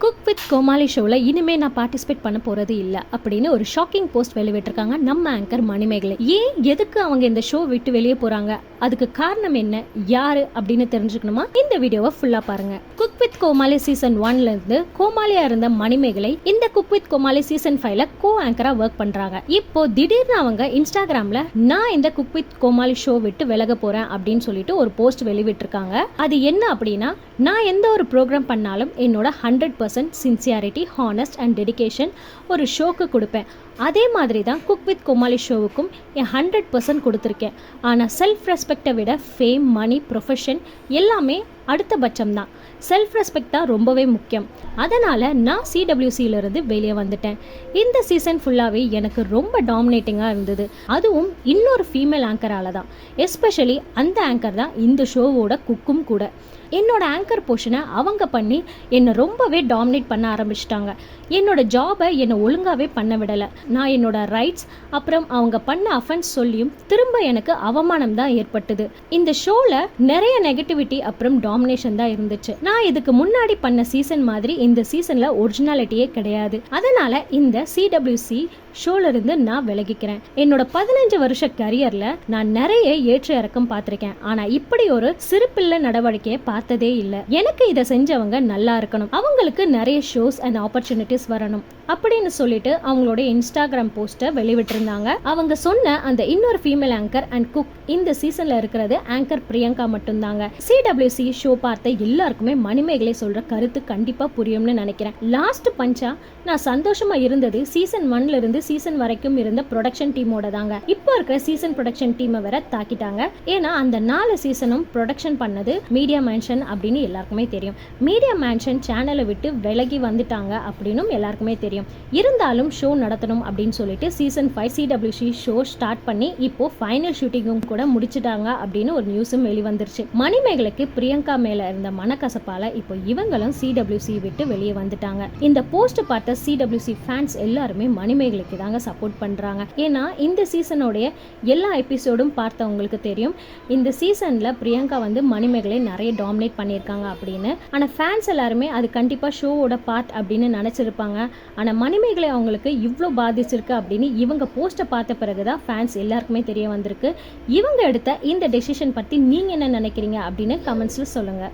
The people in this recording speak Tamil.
குக் வித் கோமாளி ஷோவில் இனிமே நான் பார்ட்டிசிபேட் பண்ண போறது இல்லை அப்படின்னு ஒரு ஷாக்கிங் போஸ்ட் வெளியிட்டிருக்காங்க நம்ம ஆங்கர் மணிமேகலை. ஏன் எதுக்கு அவங்க இந்த ஷோ விட்டு வெளியே போறாங்க? அதுக்கு காரணம் என்ன? யாரு? அப்படின்னு தெரிஞ்சுக்கணுமா? இந்த வீடியோவை ஃபுல்லா பாருங்க. குக் வித் கோமாளி சீசன் ஒன்ல இருந்து கோமாளியா இருந்த மணிமேகலை இந்த குக் வித் கோமாளி சீசன் ஃபைவ்ல கோ ஆங்கரா ஒர்க் பண்றாங்க. இப்போ திடீர்னு அவங்க இன்ஸ்டாகிராம்ல நான் இந்த குக் வித் கோமாளி ஷோ விட்டு விலக போறேன் அப்படின்னு சொல்லிட்டு ஒரு போஸ்ட் வெளிவிட்டிருக்காங்க அது என்ன அப்படின்னா நான் எந்த ஒரு ப்ரோக்ராம் பண்ணாலும் என்னோட hundred percent sincerity honest and dedication ஒரு ஷோக்கு கொடுப்பேன். அதே மாதிரி தான் குக் வித் கோமாளி ஷோவுக்கும் என் ஹண்ட்ரட் பர்சன்ட் கொடுத்துருக்கேன். ஆனால் செல்ஃப் ரெஸ்பெக்டை விட ஃபேம் மணி ப்ரொஃபஷன் எல்லாமே அடுத்த பட்சம் தான் செல்ஃப் ரெஸ்பெக்ட் தான் ரொம்பவே முக்கியம். அதனால் நான் சிடபிள்யூசியிலிருந்து வெளியே வந்துட்டேன். இந்த சீசன் ஃபுல்லாகவே எனக்கு ரொம்ப டாமினேட்டிங்காக இருந்தது. அதுவும் இன்னொரு ஃபீமேல் ஆங்கரால தான். எஸ்பெஷலி அந்த ஆங்கர் தான் இந்த ஷோவோட குக்கும் கூட. என்னோட ஆங்கர் போர்ஷனை அவங்க பண்ணி என்னை ரொம்பவே டாமினேட் பண்ண ஆரம்பிச்சிட்டாங்க. என்னோட ஜாபை என்னை ஒழுங்காகவே பண்ண விடலை. நான் என்னோட ரைட்ஸ் அப்புறம் அவங்க பண்ண அஃபென்ஸ் சொல்லியும் திரும்ப எனக்கு அவமானம் தான் ஏற்பட்டது. இந்த ஷோவில் நிறைய நெகட்டிவிட்டி அப்புறம் டாமினேஷன் தான் இருந்துச்சு. நான் இதுக்கு முன்னாடி பண்ண சீசன் மாதிரி இந்த சீசனில் ஒரிஜினாலிட்டியே கிடையாது. அதனால இந்த சிடபிள்யூசி ஷோல இருந்து நான் விலகிக்கிறேன். என்னோட பதினஞ்சு வருஷ கரியர்ல நான் நிறைய ஏற்ற இறக்கம் பார்த்திருக்கேன். ஆனா இப்படி ஒரு சிறுபிள்ளை நடவடிக்கையை பார்த்ததே இல்லை. எனக்கு இதை செஞ்சவங்க நல்லா இருக்கணும். அவங்களுக்கு நிறைய ஷோஸ் அண்ட் ஆப்பர்ச்சுனிட்டிஸ் வரணும். அப்படின்னு சொல்லிட்டு அவங்களோட இன்ஸ்டாகிராம் போஸ்ட்டை வெளிவிட்டிருந்தாங்க. அவங்க சொன்ன அந்த இன்னொரு ஃபீமேல் ஆங்கர் அண்ட் குக் இந்த சீசன்ல இருக்கிறது ஆங்கர் பிரியங்கா மட்டும்தாங்க. சிடபிள்யூசி ஷோ பார்த்த எல்லாருக்குமே மணிமேகலை சொல்ற கருத்து கண்டிப்பா புரியும்னு நினைக்கிறேன். லாஸ்ட் பஞ்சா நான் சந்தோஷமா இருந்தது சீசன் ஒன்ல இருந்து சீசன் வரைக்கும் இருந்த ப்ரொடக்ஷன் டீமோட தாங்க. இப்போ இருக்கிற சீசன் ப்ரொடக்ஷன் டீமை வேற தாக்கிட்டாங்க. ஏன்னா அந்த நாலு சீசனும் ப்ரொடக்ஷன் பண்ணது மீடியா மேன்ஷன் அப்படின்னு எல்லாருக்குமே தெரியும். மீடியா மேன்ஷன் சேனலை விட்டு விலகி வந்துட்டாங்க அப்படின்னும் எல்லாருக்குமே தெரியும். இருந்தாலும் ஷோ நடத்தணும் அப்படின்னு சொல்லிட்டு season five CWC show start பண்ணி இப்போ ஃபைனல் ஷூட்டிங்கும் கூட முடிச்சிட்டாங்க அப்படின்னு ஒரு நியூஸும் வெளிவந்துருச்சு. மணிமேகலைக்கு பிரியங்கா மேல இருந்த மனக்கசப்பால இப்போ இவங்களும் சிடபிள்யூசி விட்டு வெளியே வந்துட்டாங்க. இந்த போஸ்ட் பார்த்த சிடபிள்யூசி ஃபேன்ஸ் எல்லாருமே மணிமேகலைக்கு தாங்க சப்போர்ட் பண்றாங்க. ஏன்னா இந்த சீசனுடைய எல்லா எபிசோடும் பார்த்தவங்களுக்கு தெரியும். இந்த சீசன்ல பிரியங்கா வந்து மணிமேகலை நிறைய டாமினேட் பண்ணியிருக்காங்க அப்படின்னு. ஆனா ஃபேன்ஸ் எல்லாருமே அது கண்டிப்பா ஷோவோட பார்ட் அப்படின்னு நினைச்சிருப்பாங்க. ஆனா மணிமேகலை அவங்களுக்கு இவ்வளோ பாதிச்சிருக்கு அப்படின்னு இவங்க போஸ்ட்டை பார்த்த பிறகுதான் ஃபேன்ஸ் எல்லாருக்குமே தெரிய வந்திருக்கு. இவங்க எடுத்த இந்த டெசிஷன் பத்தி நீங்க என்ன நினைக்கிறீங்க அப்படின்னு கமெண்ட்ஸ்ல சொல்லுங்க.